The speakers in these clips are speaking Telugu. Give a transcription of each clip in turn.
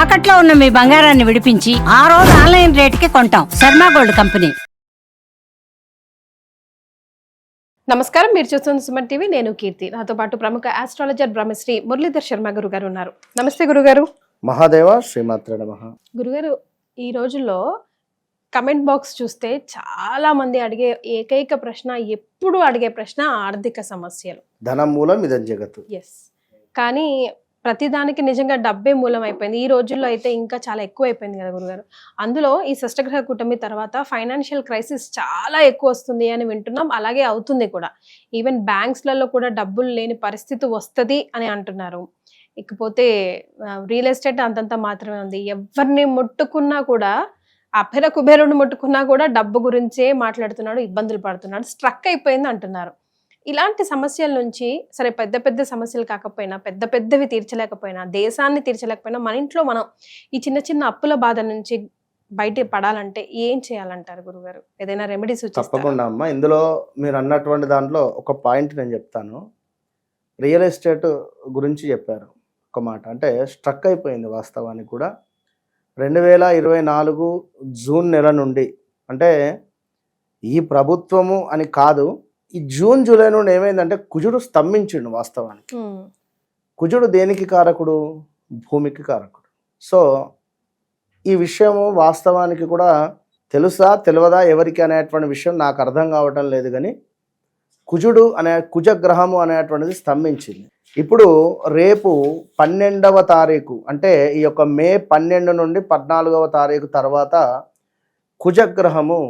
తాకట్లో ఉన్న మీ బంగారాన్ని విడిపించి ఆ రోజు ఆన్లైన్ రేటుకి కొంటాం. Sharma gold company. నమస్కారం. మీరు చూస్తున్న సుమన్ టీవీ. నేను కీర్తి. నాతో పాటు ప్రముఖ ఆస్ట్రాలజర్ బ్రహ్మశ్రీ మురళీధర్ శర్మ గురు గారు ఉన్నారు. నమస్తే గురుగారు. మహాదేవ శ్రీమాత్ర నమః. గురుగారు ఈ రోజుల్లో కమెంట్ బాక్స్ చూస్తే చాలా మంది అడిగే ఏకైక ప్రశ్న ఎప్పుడు అడిగే ప్రశ్న ఆర్థిక సమస్యలు. ధనం మూలం ఇదం జగత్తు. ఎస్ కానీ ప్రతిదానికి నిజంగా డబ్బే మూలం అయిపోయింది. ఈ రోజుల్లో అయితే ఇంకా చాలా ఎక్కువ అయిపోయింది కదా గురుగారు. అందులో ఈ షష్టగ్రహ కూటమి తర్వాత ఫైనాన్షియల్ క్రైసిస్ చాలా ఎక్కువ వస్తుంది అని వింటున్నాం. అలాగే అవుతుంది కూడా. ఈవెన్ బ్యాంక్స్లలో కూడా డబ్బులు లేని పరిస్థితి వస్తుంది అని అంటున్నారు. ఇకపోతే రియల్ ఎస్టేట్ అంతంత మాత్రమే ఉంది. ఎవరిని ముట్టుకున్నా కూడా అభెర కుబేరుని ముట్టుకున్నా కూడా డబ్బు గురించే మాట్లాడుతున్నాడు ఇబ్బందులు పడుతున్నాడు స్ట్రక్ అయిపోయింది అంటున్నారు. ఇలాంటి సమస్యల నుంచి సరే పెద్ద పెద్ద సమస్యలు కాకపోయినా పెద్ద పెద్దవి తీర్చలేకపోయినా దేశాన్ని తీర్చలేకపోయినా మన ఇంట్లో మనం ఈ చిన్న చిన్న అప్పుల బాధ నుంచి బయట పడాలంటే ఏం చేయాలంటారు గురుగారు? ఏదైనా రెమెడీస్ తప్పకుండా అమ్మా. ఇందులో మీరు అన్నటువంటి దాంట్లో ఒక పాయింట్ నేను చెప్తాను. రియల్ ఎస్టేట్ గురించి చెప్పారు ఒక మాట. అంటే స్ట్రక్ అయిపోయింది వాస్తవానికి కూడా. రెండు వేల ఇరవై నాలుగు జూన్ నెల నుండి అంటే ఈ ప్రభుత్వము అని కాదు ఈ జూన్ జూలై నుండి ఏమైందంటే కుజుడు స్తంభించిండు వాస్తవానికి. కుజుడు దేనికి కారకుడు? భూమికి కారకుడు. సో ఈ విషయము వాస్తవానికి కూడా తెలుసా తెలియదా ఎవరికి అనేటువంటి విషయం నాకు అర్థం కావటం లేదు కానీ కుజుడు అనే కుజగ్రహము అనేటువంటిది స్తంభించింది. ఇప్పుడు రేపు పన్నెండవ తారీఖు అంటే ఈ యొక్క మే పన్నెండు నుండి పద్నాలుగవ తారీఖు తర్వాత కుజగ్రహము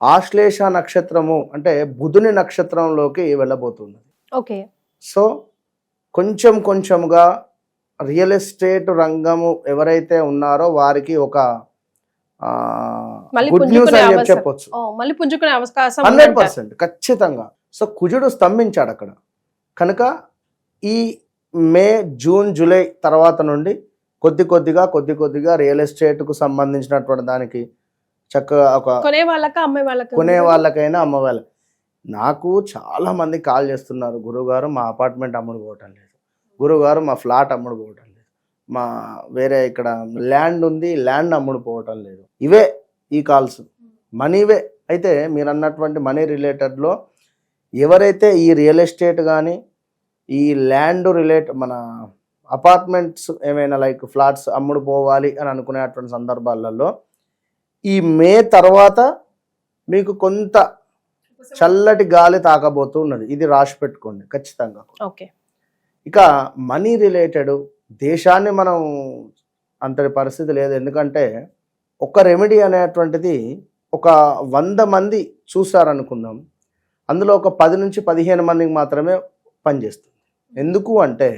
ఆశ్లేష నక్షత్రము అంటే బుధుని నక్షత్రంలోకి వెళ్ళబోతుంది ఓకే. సో కొంచెం కొంచెంగా రియల్ ఎస్టేట్ రంగము ఎవరైతే ఉన్నారో వారికి ఒక గుడ్ న్యూస్ అని. చెప్పొచ్చు. మళ్ళీ పుంజుకునే అవకాశం హండ్రెడ్. పర్సెంట్ ఖచ్చితంగా. సో కుజుడు స్తంభించాడు అక్కడ. కనుక ఈ మే జూన్ జూలై తర్వాత నుండి కొద్ది కొద్దిగా కొద్ది కొద్దిగా రియల్ ఎస్టేట్కు సంబంధించినటువంటి దానికి చక్కగా ఒక కొనే వాళ్ళక అమ్మే వాళ్ళక కొనే వాళ్ళకైనా అమ్మ నాకు చాలా మంది కాల్ చేస్తున్నారు గురుగారు మా అపార్ట్మెంట్ అమ్ముడు పోవటం లేదు. గురుగారు మా ఫ్లాట్ అమ్ముడు పోవటం లేదు. మా వేరే ఇక్కడ ల్యాండ్ ఉంది ల్యాండ్ అమ్ముడు పోవటం లేదు. ఇవే ఈ కాల్స్. మనీవే అయితే మీరు అన్నటువంటి మనీ రిలేటెడ్లో ఎవరైతే ఈ రియల్ ఎస్టేట్ కానీ ఈ ల్యాండ్ రిలేట్ మన అపార్ట్మెంట్స్ ఏమైనా లైక్ ఫ్లాట్స్ అమ్ముడు పోవాలి అని అనుకునేటువంటి సందర్భాలలో ఈ మే తర్వాత మీకు కొంత చల్లటి గాలి తాకబోతున్నది ఇది రాసి పెట్టుకోండి ఖచ్చితంగా. ఓకే. ఇక మనీ రిలేటెడ్ దేశాన్ని మనం అంతటి పరిస్థితి లేదు. ఎందుకంటే ఒక రెమెడీ అనేటువంటిది ఒక వంద మంది చూసారనుకుందాం అందులో ఒక పది నుంచి పదిహేను మందికి మాత్రమే పనిచేస్తుంది. ఎందుకు అంటే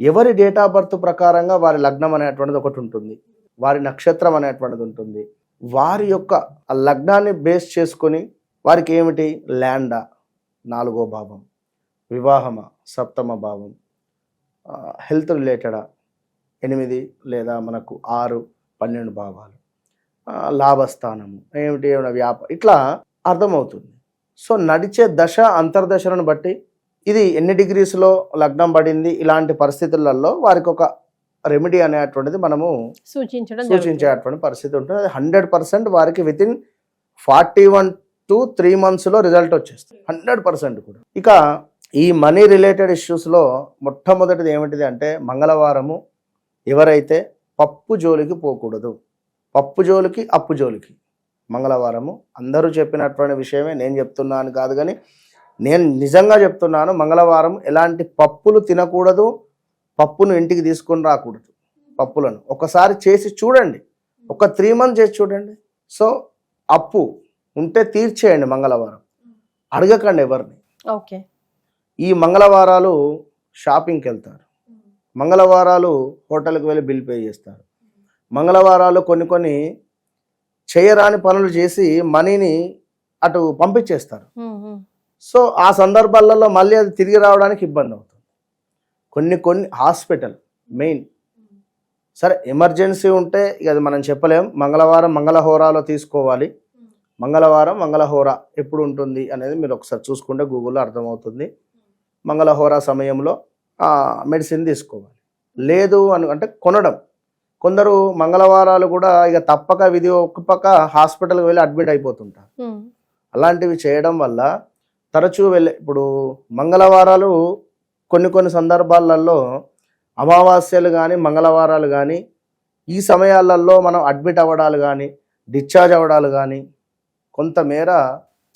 ఎవరి డేట్ ఆఫ్ బర్త్ ప్రకారంగా వారి లగ్నం అనేటువంటిది ఒకటి ఉంటుంది. వారి నక్షత్రం అనేటువంటిది ఉంటుంది. వారి యొక్క ఆ లగ్నాన్ని బేస్ చేసుకొని వారికి ఏమిటి? ల్యాండా నాలుగో భావం. వివాహమా సప్తమ భావం. హెల్త్ రిలేటెడా? ఎనిమిది లేదా మనకు ఆరు పన్నెండు భావాలు. లాభస్థానము ఏమిటి? ఏమైనా వ్యాప ఇట్లా అర్థమవుతుంది. సో నడిచే దశ అంతర్దశలను బట్టి ఇది ఎన్ని డిగ్రీస్లో లగ్నం పడింది? ఇలాంటి పరిస్థితులలో వారికి ఒక రెమెడీ అనేటువంటిది మనము సూచించడం. సూచించేటువంటి పరిస్థితి ఉంటుంది. అది హండ్రెడ్ పర్సెంట్ వారికి within forty one two three మంత్స్లో రిజల్ట్ వచ్చేస్తుంది. హండ్రెడ్ పర్సెంట్ కూడా. ఇక ఈ మనీ రిలేటెడ్ ఇష్యూస్లో మొట్టమొదటిది ఏమిటిది అంటే మంగళవారము ఎవరైతే పప్పు జోలికి పోకూడదు పప్పు జోలికి అప్పు జోలికి మంగళవారము అందరూ చెప్పినటువంటి విషయమే నేను చెప్తున్నాను కాదు కానీ నేను నిజంగా చెప్తున్నాను మంగళవారం ఎలాంటి పప్పులు తినకూడదు పప్పును ఇంటికి తీసుకొని రాకూడదు. పప్పులను. ఒకసారి చేసి చూడండి. ఒక త్రీ మంత్ చేసి చూడండి. సో అప్పు ఉంటే తీర్చేయండి మంగళవారం. అడగకండి ఎవరిని. ఓకే. ఈ మంగళవారాలు షాపింగ్కి వెళ్తారు. మంగళవారాలు హోటల్కి వెళ్ళి బిల్ పే చేస్తారు. మంగళవారాలు కొన్ని కొన్ని చేయరాని పనులు చేసి మనీని అటు పంపించేస్తారు. సో ఆ సందర్భాలలో మళ్ళీ అది తిరిగి రావడానికి ఇబ్బంది అవుతుంది. కొన్ని కొన్ని హాస్పిటల్ మెయిన్. సరే ఎమర్జెన్సీ ఉంటే ఇక అది మనం చెప్పలేం. మంగళవారం మంగళహోరాలో తీసుకోవాలి. మంగళవారం మంగళహోర ఎప్పుడు ఉంటుంది అనేది మీరు ఒకసారి చూసుకుంటే గూగుల్లో అర్థమవుతుంది. మంగళహోర సమయంలో మెడిసిన్ తీసుకోవాలి. లేదు అని అంటే కొనడం. కొందరు మంగళవారాలు కూడా ఇక తప్పక విధి ఒక్క పక్క హాస్పిటల్కి వెళ్ళి అడ్మిట్ అయిపోతుంటారు. అలాంటివి చేయడం వల్ల తరచూ వెళ్ళే ఇప్పుడు మంగళవారాలు కొన్ని కొన్ని సందర్భాలలో అమావాస్యలు కానీ మంగళవారాలు కానీ ఈ సమయాలలో మనం అడ్మిట్ అవ్వడాలు కానీ డిశ్చార్జ్ అవ్వడాలు కానీ కొంతమేర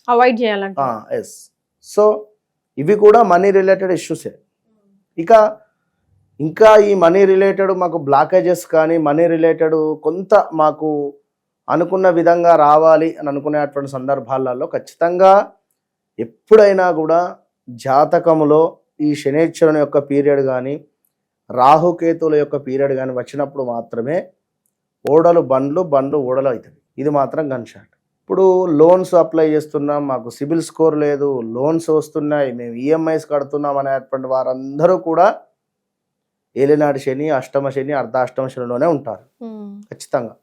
అవాయిడ్ చేయాలంట ఎస్ సో ఇవి కూడా మనీ రిలేటెడ్ ఇష్యూసే ఇక ఇంకా ఈ మనీ రిలేటెడ్ మాకు బ్లాకేజెస్ కానీ మనీ రిలేటెడ్ కొంత మాకు అనుకున్న విధంగా రావాలి అని అనుకునేటువంటి సందర్భాలలో ఖచ్చితంగా ఎప్పుడైనా కూడా జాతకములో ఈ శనేశ్వరుని యొక్క పీరియడ్ కానీ రాహుకేతుల యొక్క పీరియడ్ కానీ వచ్చినప్పుడు మాత్రమే ఓడలు బండ్లు బండ్లు ఓడలు అవుతుంది ఇది మాత్రం గన్ షాట్. ఇప్పుడు లోన్స్ అప్లై చేస్తున్నాం మాకు సిబిల్ స్కోర్ లేదు లోన్స్ వస్తున్నాయి మేము ఈఎంఐస్ కడుతున్నాం అనేటువంటి వారందరూ కూడా ఏలినాడు శని అష్టమ శని అర్ధాష్టమ శనిలోనే ఉంటారు. ఖచ్చితంగా.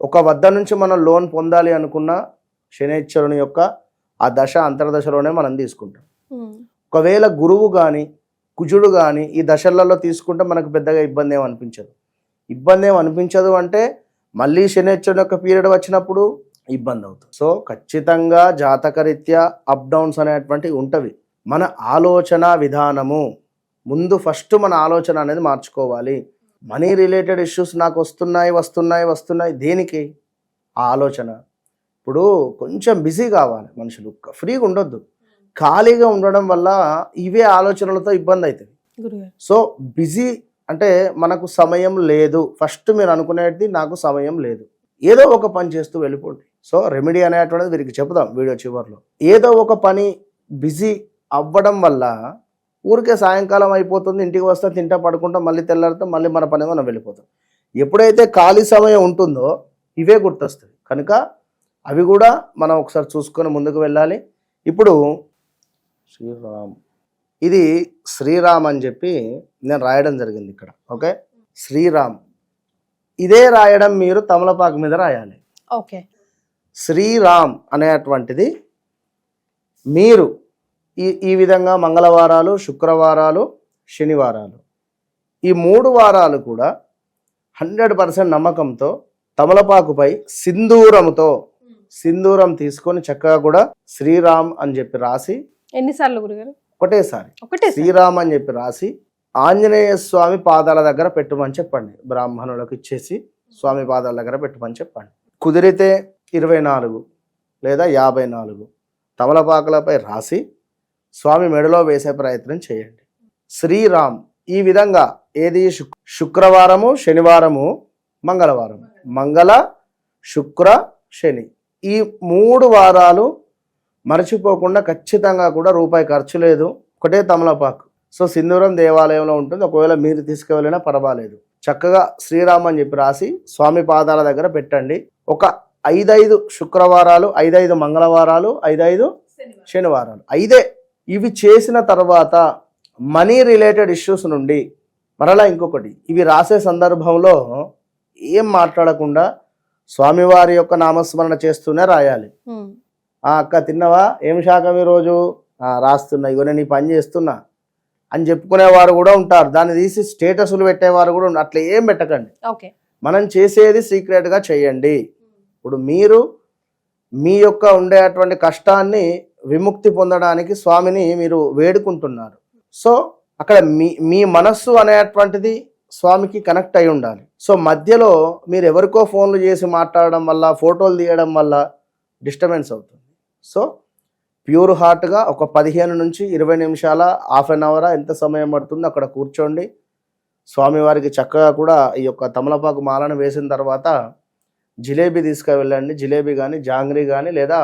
ఒక వద్ద నుంచి మనం లోన్ పొందాలి అనుకున్న శనేశ్వరుని యొక్క ఆ దశ అంతర్దశలోనే మనం తీసుకుంటాం. ఒకవేళ గురువు కానీ కుజుడు కానీ ఈ దశలలో తీసుకుంటే మనకు పెద్దగా ఇబ్బంది ఏం అనిపించదు. ఇబ్బంది ఏం అనిపించదు అంటే మళ్ళీ శనిశ్వరుని యొక్క పీరియడ్ వచ్చినప్పుడు ఇబ్బంది అవుతుంది. సో ఖచ్చితంగా జాతకరీత్యా అప్ డౌన్స్ అనేటువంటివి ఉంటవి. మన ఆలోచన విధానము. ముందు ఫస్ట్ మన ఆలోచన అనేది మార్చుకోవాలి. మనీ రిలేటెడ్ ఇష్యూస్ నాకు వస్తున్నాయి వస్తున్నాయి వస్తున్నాయి. దేనికి? ఆ ఆలోచన. ఇప్పుడు కొంచెం బిజీ కావాలి మనుషులు. ఫ్రీగా ఉండొద్దు. ఖాళీగా ఉండడం వల్ల ఇవే ఆలోచనలతో ఇబ్బంది అవుతుంది సో బిజీ అంటే మనకు సమయం లేదు. ఫస్ట్ మీరు అనుకునేది నాకు సమయం లేదు. ఏదో ఒక పని చేస్తూ వెళ్ళిపోండి. సో రెమెడీ అనేటువంటిది వీరికి చెప్దాం వీడియో చివరిలో. ఏదో ఒక పని బిజీ అవ్వడం వల్ల ఊరికే సాయంకాలం అయిపోతుంది ఇంటికి వస్తే తింటా పడుకుంటాం మళ్ళీ తెల్లారితే మళ్ళీ మన పని మనం వెళ్ళిపోతాం. ఎప్పుడైతే ఖాళీ సమయం ఉంటుందో ఇవే గుర్తొస్తుంది కనుక అవి కూడా మనం ఒకసారి చూసుకొని ముందుకు వెళ్ళాలి. ఇప్పుడు శ్రీరామ్. ఇది శ్రీరామ్ అని చెప్పి నేను రాయడం జరిగింది ఇక్కడ. ఓకే? శ్రీరామ్. ఇదే రాయడం మీరు తమలపాకు మీద రాయాలి. ఓకే. శ్రీరామ్ అనేటువంటిది మీరు ఈ ఈ విధంగా మంగళవారాలు శుక్రవారాలు శనివారాలు ఈ మూడు వారాలు కూడా హండ్రెడ్ పర్సెంట్ నమ్మకంతో తమలపాకుపై సింధూరంతో సింధూరం తీసుకొని చక్కగా కూడా శ్రీరామ్ అని చెప్పి రాసి ఎన్నిసార్లు గురుగారు? ఒకటేసారి. ఒకటే. శ్రీరామ్ అని చెప్పి రాసి ఆంజనేయ స్వామి పాదాల దగ్గర పెట్టమని చెప్పండి. బ్రాహ్మణులకు ఇచ్చేసి స్వామి పాదాల దగ్గర పెట్టమని చెప్పండి. కుదిరితే ఇరవై నాలుగు లేదా యాభై నాలుగు తమలపాకులపై రాసి స్వామి మెడలో వేసే ప్రయత్నం చేయండి. శ్రీరామ్ ఈ విధంగా ఏది? శుక్- శుక్రవారము శనివారము మంగళవారం. మంగళ శుక్ర శని. ఈ మూడు వారాలు మర్చిపోకుండా ఖచ్చితంగా కూడా రూపాయి ఖర్చు లేదు. ఒకటే తమలపాకు. సో సింధూరం దేవాలయంలో ఉంటుంది. ఒకవేళ మీరు తీసుకువెళ్ళినా పర్వాలేదు. చక్కగా శ్రీరామ్ అని చెప్పి రాసి స్వామి పాదాల దగ్గర పెట్టండి. ఒక ఐదైదు శుక్రవారాలు ఐదైదు మంగళవారాలు ఐదైదు శనివారాలు. ఐదే. ఇవి చేసిన తర్వాత మనీ రిలేటెడ్ ఇష్యూస్ నుండి మరలా ఇంకొకటి. ఇవి రాసే సందర్భంలో ఏం మాట్లాడకుండా స్వామివారి యొక్క నామస్మరణ చేస్తూనే రాయాలి. అక్క తిన్నవా? ఏం శాఖం ఈరోజు "ఆ, రాస్తున్నా. ఇగో నేను ఈ పని చేస్తున్నా. అని చెప్పుకునేవారు కూడా ఉంటారు. దాన్ని తీసి స్టేటస్లు పెట్టేవారు కూడా అట్లా ఏం పెట్టకండి. మనం చేసేది సీక్రెట్గా చేయండి. ఇప్పుడు మీరు మీ యొక్క ఉండేటువంటి కష్టాన్ని విముక్తి పొందడానికి స్వామిని మీరు వేడుకుంటున్నారు. సో అక్కడ మీ మీ మనస్సు అనేటువంటిది స్వామికి కనెక్ట్ అయి ఉండాలి. సో మధ్యలో మీరు ఎవరికో ఫోన్లు చేసి మాట్లాడడం వల్ల ఫోటోలు తీయడం వల్ల డిస్టర్బెన్స్ అవుతుంది. సో ప్యూర్ హార్ట్గా ఒక పదిహేను నుంచి ఇరవై నిమిషాల హాఫ్ అన్ అవరా ఎంత సమయం పడుతుందో అక్కడ కూర్చోండి. స్వామివారికి చక్కగా కూడా ఈ యొక్క తమలపాకు మాలను వేసిన తర్వాత జిలేబీ తీసుకువెళ్ళండి. జిలేబీ కానీ జాంగ్రీ కానీ లేదా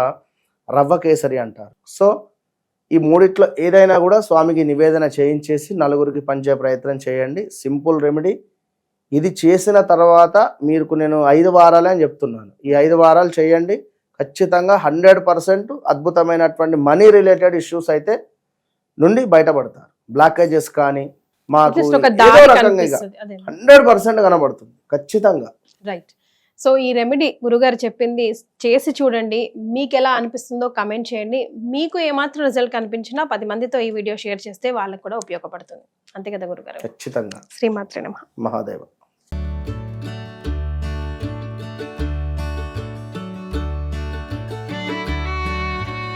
రవ్వ కేసరి అంటారు. సో ఈ మూడిట్లో ఏదైనా కూడా స్వామికి నివేదన చేయించేసి నలుగురికి పంచే ప్రయత్నం చేయండి. Simple remedy. ఇది చేసిన తర్వాత మీకు నేను ఐదు వారాలే అని చెప్తున్నాను. ఈ ఐదు వారాలు చేయండి. ఖచ్చితంగా హండ్రెడ్ పర్సెంట్ అద్భుతమైనటువంటి మనీ రిలేటెడ్ ఇష్యూస్ అయితే నుండి బయటపడతారు. బ్లాకేజెస్ కానీ మాకు హండ్రెడ్ పర్సెంట్ కనబడుతుంది ఖచ్చితంగా. రైట్ సో ఈ రెమెడీ గురుగారు చెప్పింది చేసి చూడండి మీకు ఎలా అనిపిస్తుందో కమెంట్ చేయండి. మీకు ఏమాత్రం రిజల్ట్ కనిపించినా పది మందితో ఈ వీడియో షేర్ చేస్తే వాళ్ళకి కూడా ఉపయోగపడుతుంది. అంతే కదా గురుగారు? ఖచ్చితంగా. శ్రీమాత్రే నమః. మహాదేవ.